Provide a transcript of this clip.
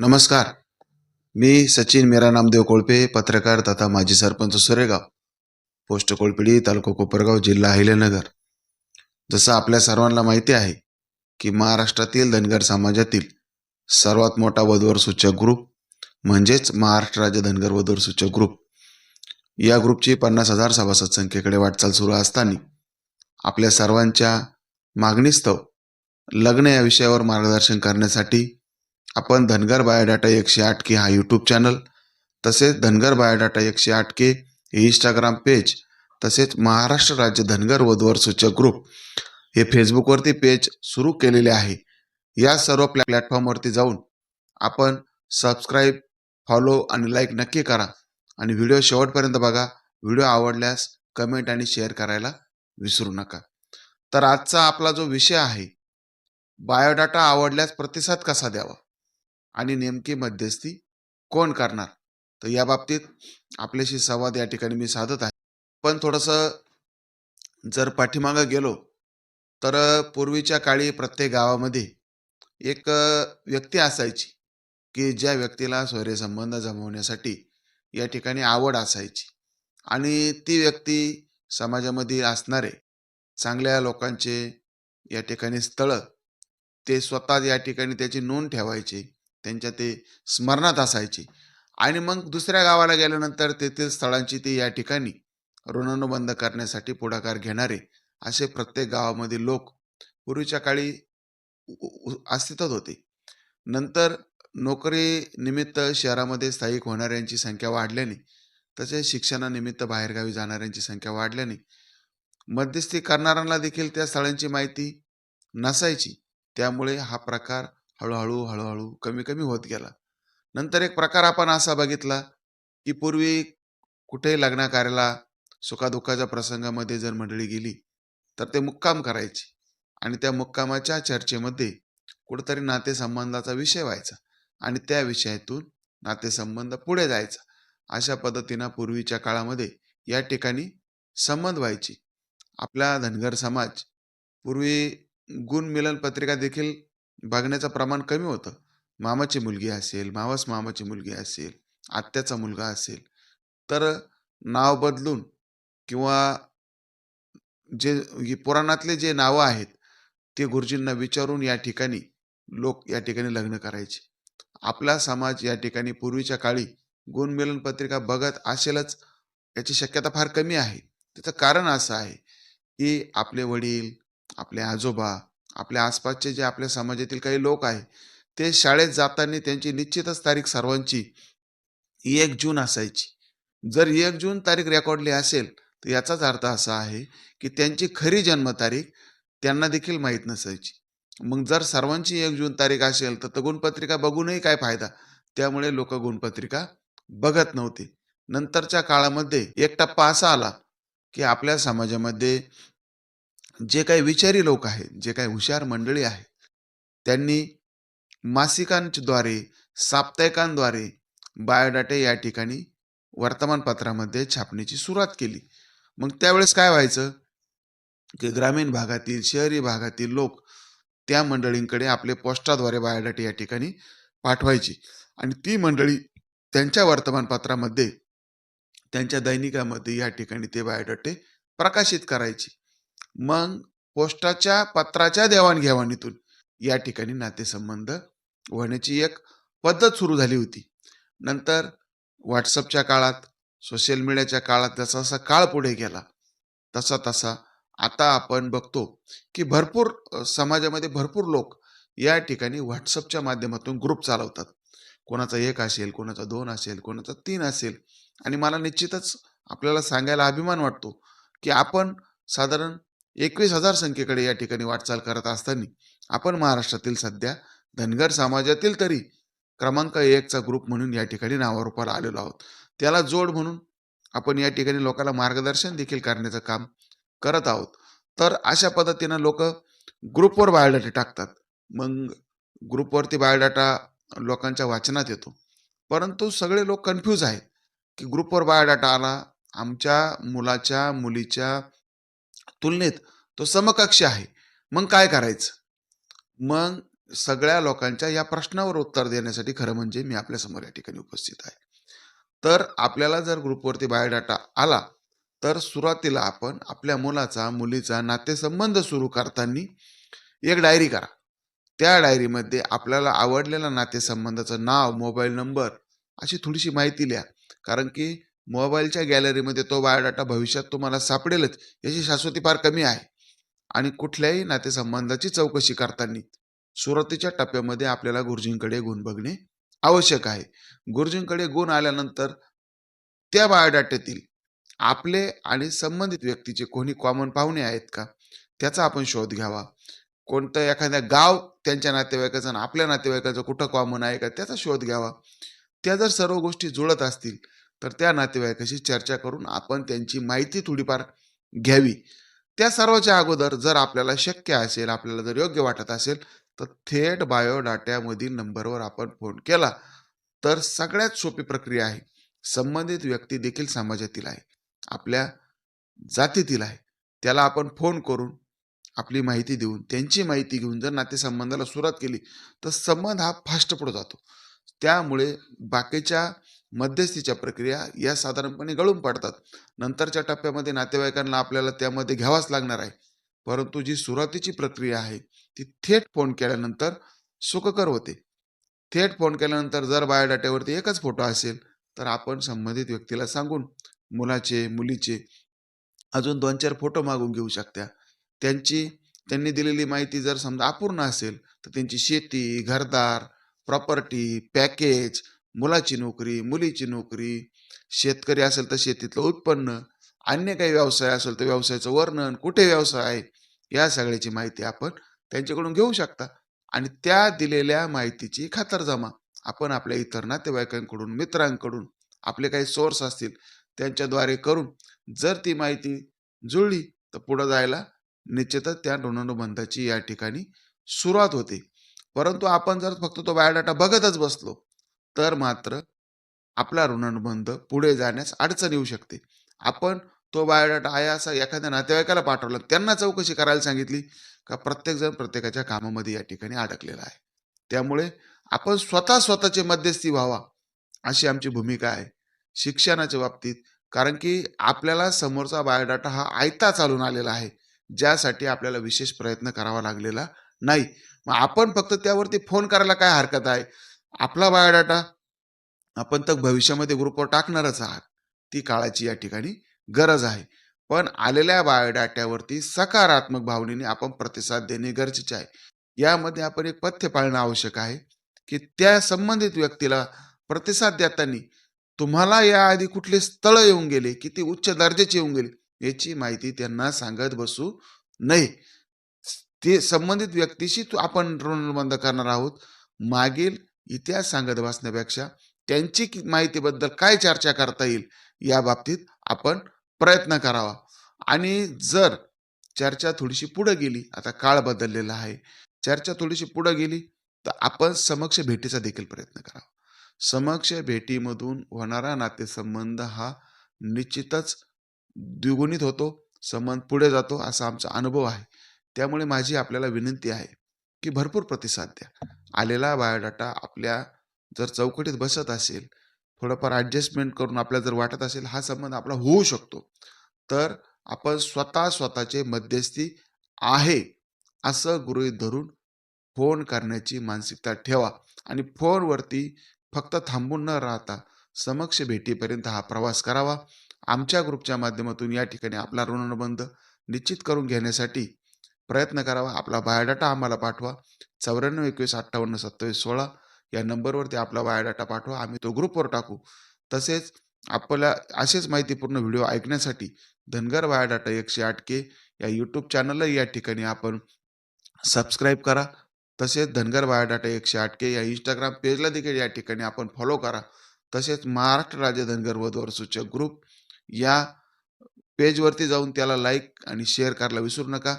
नमस्कार. मी सचिन मेरा नामदेव कोळपे पत्रकार तथा माजी सरपंच सुरेगाव पोस्ट कोळपिडी तालुका कोपरगाव जिल्हा अहिल्यानगर. जसं आपल्या सर्वांना माहिती आहे की महाराष्ट्रातील धनगर समाजातील सर्वात मोठा वधवर सूचक ग्रुप म्हणजेच महाराष्ट्र राज्य धनगर वधवर सूचक ग्रुप या ग्रुपची पन्नास हजार सभासद संख्येकडे वाटचाल सुरू असताना आपल्या सर्वांच्या मागणीस्तव लग्न या विषयावर मार्गदर्शन करण्यासाठी आपण धनगर बायोडाटा एकशे आठ के हा यूट्यूब चॅनल तसेच धनगर बायोडाटा एकशे आठ के हे इंस्टाग्राम पेज तसेच महाराष्ट्र राज्य धनगर वधवर सूचक ग्रुप हे फेसबुकवरती पेज सुरू केलेले आहे. या सर्व प्लॅ प्लॅटफॉर्मवरती जाऊन आपण सबस्क्राईब फॉलो आणि लाईक नक्की करा. आणि व्हिडिओ शेवटपर्यंत बघा. व्हिडिओ आवडल्यास कमेंट आणि शेअर करायला विसरू नका. तर आजचा आपला जो विषय आहे बायोडाटा आवडल्यास प्रतिसाद कसा द्यावा? आणि नेमकी मध्यस्थी कोण करणार? तर या बाबतीत आपल्याशी संवाद या ठिकाणी मी साधत आहे. पण थोडंसं जर पाठीमागं गेलो तर पूर्वीच्या काळी प्रत्येक गावामध्ये एक व्यक्ती असायची की ज्या व्यक्तीला स्वैरसंबंध जमवण्यासाठी या ठिकाणी आवड असायची. आणि ती व्यक्ती समाजामध्ये असणारे चांगल्या लोकांचे या ठिकाणी स्थळं ते स्वतः या ठिकाणी त्याची नोंद ठेवायचे. त्यांच्या ते स्मरणात असायचे. आणि मग दुसऱ्या गावाला गेल्यानंतर तेथील स्थळांची ते या ठिकाणी ऋणानुबंध करण्यासाठी पुढाकार घेणारे असे प्रत्येक गावामध्ये लोक पूर्वीच्या काळी उ- अस्तित्वात होते. नंतर नोकरी निमित्त शहरामध्ये स्थायिक होणाऱ्यांची संख्या वाढल्याने तसेच शिक्षणानिमित्त बाहेरगावी जाणाऱ्यांची संख्या वाढल्याने मध्यस्थी करणाऱ्यांना देखील त्या स्थळांची माहिती नसायची. त्यामुळे हा प्रकार हळूहळू हळूहळू कमी कमी होत गेला. नंतर एक प्रकार आपण असा बघितला की पूर्वी कुठेही लग्नाकार्याला सुखादुःखाच्या प्रसंगामध्ये जर मंडळी गेली तर ते मुक्काम करायची आणि त्या मुक्कामाच्या चर्चेमध्ये कुठेतरी नातेसंबंधाचा विषय व्हायचा आणि त्या विषयातून नातेसंबंध पुढे जायचा. अशा पद्धतीनं पूर्वीच्या काळामध्ये या ठिकाणी संबंध व्हायची. आपला धनगर समाज पूर्वी गुण मिलन पत्रिका देखील बघण्याचं प्रमाण कमी होतं. मामाची मुलगी असेल मावस मामाची मुलगी असेल आत्याचा मुलगा असेल तर नाव बदलून किंवा जे पुराणातले जे नावं आहेत ते गुरुजींना विचारून या ठिकाणी लोक या ठिकाणी लग्न करायचे. आपला समाज या ठिकाणी पूर्वीच्या काळी गुणमिलन पत्रिका बघत असेलच याची शक्यता फार कमी आहे. त्याचं कारण असं आहे की आपले वडील आपले आजोबा आपल्या आसपासचे जे आपल्या समाजातील काही लोक आहे ते शाळेत जाताना त्यांची निश्चितच तारीख सर्वांची एक जून असायची. जर एक जून तारीख रेकॉर्डली असेल तर याचाच अर्थ असा आहे की त्यांची खरी जन्मतारीख त्यांना देखील माहीत नसायची. मग जर सर्वांची एक जून तारीख असेल तर तर गुणपत्रिका बघूनही काय फायदा? त्यामुळे लोक गुणपत्रिका बघत नव्हते. नंतरच्या काळामध्ये एक टप्पा असा आला की आपल्या समाजामध्ये जे काही विचारी लोक आहेत जे काही हुशार मंडळी आहेत त्यांनी मासिकांद्वारे साप्ताहिकांद्वारे बायोडाटे या ठिकाणी वर्तमानपत्रामध्ये छापण्याची सुरुवात केली. मग त्यावेळेस काय व्हायचं? की ग्रामीण भागातील शहरी भागातील लोक त्या मंडळींकडे आपले पोस्टाद्वारे बायोडाटे या ठिकाणी पाठवायची. आणि ती मंडळी त्यांच्या वर्तमानपत्रामध्ये त्यांच्या दैनिकामध्ये या ठिकाणी ते बायोडाटे प्रकाशित करायची. मग पोस्टाच्या पत्राच्या देवाणघेवाणीतून या ठिकाणी नातेसंबंध होण्याची एक पद्धत सुरू झाली होती. नंतर व्हॉट्सअपच्या काळात सोशल मीडियाच्या काळात जसा जसा काळ पुढे गेला तसा तसा आता आपण बघतो की भरपूर समाजामध्ये भरपूर लोक या ठिकाणी व्हॉट्सअपच्या माध्यमातून ग्रुप चालवतात. कोणाचा एक असेल कोणाचा दोन असेल कोणाचा तीन असेल आणि मला निश्चितच आपल्याला सांगायला अभिमान वाटतो की आपण साधारण एकवीस हजार संख्येकडे या ठिकाणी वाटचाल करत असताना आपण महाराष्ट्रातील सध्या धनगर समाजातील तरी क्रमांक एकचा ग्रुप म्हणून या ठिकाणी नावारूपाला आलेलो आहोत. त्याला जोड म्हणून आपण या ठिकाणी लोकांना मार्गदर्शन देखील करण्याचं काम करत आहोत. तर अशा पद्धतीनं लोक ग्रुपवर बायोडाटा टाकतात. मग ग्रुपवरती बायोडाटा लोकांच्या वाचनात येतो. परंतु सगळे लोक कन्फ्यूज आहेत की ग्रुपवर बायोडाटा आला आमच्या मुलाच्या मुलीच्या तुलनेत तो समकक्ष आहे. मग काय करायचं? मग सगळ्या लोकांच्या या प्रश्नावर उत्तर देण्यासाठी खरं म्हणजे मी आपल्यासमोर या ठिकाणी उपस्थित आहे. तर आपल्याला जर ग्रुपवरती बायोडाटा आला तर सुरुवातीला आपण आपल्या मुलाचा मुलीचा नातेसंबंध सुरू करताना एक डायरी करा. त्या डायरीमध्ये आपल्याला आवडलेल्या नातेसंबंधाचं नाव मोबाईल नंबर अशी थोडीशी माहिती लिहा. कारण की मोबाईलच्या गॅलरीमध्ये तो बायोडाटा भविष्यात तुम्हाला सापडेलच याची शाश्वती फार कमी आहे. आणि कुठल्याही नातेसंबंधाची चौकशी करताना सुरुवातीच्या टप्प्यामध्ये आपल्याला गुरुजींकडे गुण बघणे आवश्यक आहे. गुरुजींकडे गुण आल्यानंतर त्या बायोडाट्यातील आपले आणि संबंधित व्यक्तीचे कोणी कॉमन पाहुणे आहेत का त्याचा आपण शोध घ्यावा. कोणतं एखाद्या गाव त्यांच्या नातेवाईकाचं आणि आपल्या नातेवाईकाचं कुठं कॉमन आहे का त्याचा शोध घ्यावा. त्या जर सर्व गोष्टी जुळत असतील तर त्या नातेवाईकाशी चर्चा करून आपण त्यांची माहिती थोडीफार घ्यावी. त्या सर्वाच्या अगोदर जर आपल्याला शक्य असेल आपल्याला जर योग्य वाटत असेल तर थेट बायोडाट्यामधील नंबरवर आपण फोन केला तर सगळ्यात सोपी प्रक्रिया आहे. संबंधित व्यक्ती देखील समाजातील आहे. आपल्या जातीतील आहे. त्याला आपण फोन करून आपली माहिती देऊन त्यांची माहिती घेऊन जर नातेसंबंधाला सुरुवात केली तर संबंध हा फास्ट पुढे जातो. त्यामुळे बाकीच्या मध्यस्थीच्या प्रक्रिया या साधारणपणे गळून पडतात. नंतरच्या टप्प्यामध्ये नातेवाईकांना आपल्याला त्यामध्ये घ्यावाच लागणार आहे. परंतु जी सुरुवातीची प्रक्रिया आहे ती थेट फोन केल्यानंतर सुखकर होते. थेट फोन केल्यानंतर जर बायोडाट्यावरती एकच फोटो असेल तर आपण संबंधित व्यक्तीला सांगून मुलाचे मुलीचे अजून दोन चार फोटो मागून घेऊ शकता त्यांची त्यांनी दिलेली माहिती जर समजा अपूर्ण असेल तर त्यांची शेती घरदार प्रॉपर्टी पॅकेज मुलाची नोकरी मुलीची नोकरी शेतकरी असेल तर शेतीतलं उत्पन्न अन्य काही व्यवसाय असेल तर व्यवसायाचं वर्णन कुठे व्यवसाय आहे या सगळ्याची माहिती आपण त्यांच्याकडून घेऊ शकता. आणि त्या दिलेल्या माहितीची खातरजमा आपण आपल्या इतर नातेवाईकांकडून मित्रांकडून आपले काही सोर्स असतील त्यांच्याद्वारे करून जर ती माहिती जुळली तर पुढं जायला निश्चितच त्या ऋणानुबंधाची या ठिकाणी सुरुवात होते. परंतु आपण जर फक्त तो बायोडाटा बघतच बसलो तर मात्र आपला ऋणानुबंध पुढे जाण्यास अडचण येऊ शकते. आपण तो बायोडाटा आहे असा एखाद्या नातेवाईकाला पाठवला त्यांना चौकशी करायला सांगितली का प्रत्येकजण प्रत्येकाच्या कामामध्ये या ठिकाणी अडकलेला आहे. त्यामुळे आपण स्वतः स्वतःचे मध्यस्थी व्हावा अशी आमची भूमिका आहे शिक्षणाच्या बाबतीत. कारण की आपल्याला समोरचा बायोडाटा हा आयता चालून आलेला आहे ज्यासाठी आपल्याला विशेष प्रयत्न करावा लागलेला नाही. मग आपण फक्त त्यावरती फोन करायला काय हरकत आहे? आपला बायोडाटा आपण तर भविष्यामध्ये ग्रुपवर टाकणारच आहात. ती काळाची या ठिकाणी गरज आहे. पण आलेल्या बायोडाट्यावरती सकारात्मक भावनेने आपण प्रतिसाद देणे गरजेचे आहे. यामध्ये आपण एक पथ्य पाळणं आवश्यक आहे की त्या संबंधित व्यक्तीला प्रतिसाद देताना तुम्हाला याआधी कुठले स्थळ येऊन गेले किती उच्च दर्जाचे येऊन गेले याची माहिती त्यांना सांगत बसू नये. ते संबंधित व्यक्तीशी तू आपण ऋणबंध करणार आहोत. मागील इतिहास सांगत बसण्यापेक्षा त्यांची माहितीबद्दल काय चर्चा करता येईल या बाबतीत आपण प्रयत्न करावा. आणि जर चर्चा थोडीशी पुढे गेली आता काळ बदललेला आहे चर्चा थोडीशी पुढे गेली तर आपण समक्ष भेटीचा देखील प्रयत्न करावा. समक्ष भेटीमधून होणारा नातेसंबंध हा निश्चितच द्विगुणित होतो संबंध पुढे जातो असा आमचा अनुभव आहे. त्यामुळे माझी आपल्याला विनंती आहे की भरपूर प्रतिसाद द्या. आलेला बायोडाटा आपल्या जर चौकटीत बसत असेल थोडंफार ॲडजस्टमेंट करून आपल्याला जर वाटत असेल हा संबंध आपला होऊ शकतो. तर आपण स्वतः स्वतःचे मध्यस्थी आहे असं गृहीत धरून फोन करण्याची मानसिकता ठेवा. आणि फोनवरती फक्त थांबून न राहता समक्ष भेटीपर्यंत हा प्रवास करावा. आमच्या ग्रुपच्या माध्यमातून या ठिकाणी आपला ऋणानुबंध निश्चित करून घेण्यासाठी प्रयत्न करावा. आपला बायोडाटा आम्हाला पाठवा. चौऱ्याण्णव एकवीस अठ्ठावन्न सत्तावीस सोळा या नंबरवरती आपला बायोडाटा पाठवा. आम्ही तो ग्रुपवर टाकू. तसेच आपल्या असेच माहितीपूर्ण व्हिडिओ ऐकण्यासाठी धनगर बायोडाटा एकशे आठ के या यूट्यूब चॅनलला या ठिकाणी आपण सबस्क्राईब करा. तसेच धनगर बायोडाटा एकशे आठ के या इंस्टाग्राम पेजला देखील या ठिकाणी आपण फॉलो करा. तसेच महाराष्ट्र राज्य धनगर वधवर सूचक ग्रुप या पेजवरती जाऊन त्याला लाईक आणि शेअर करायला विसरू नका.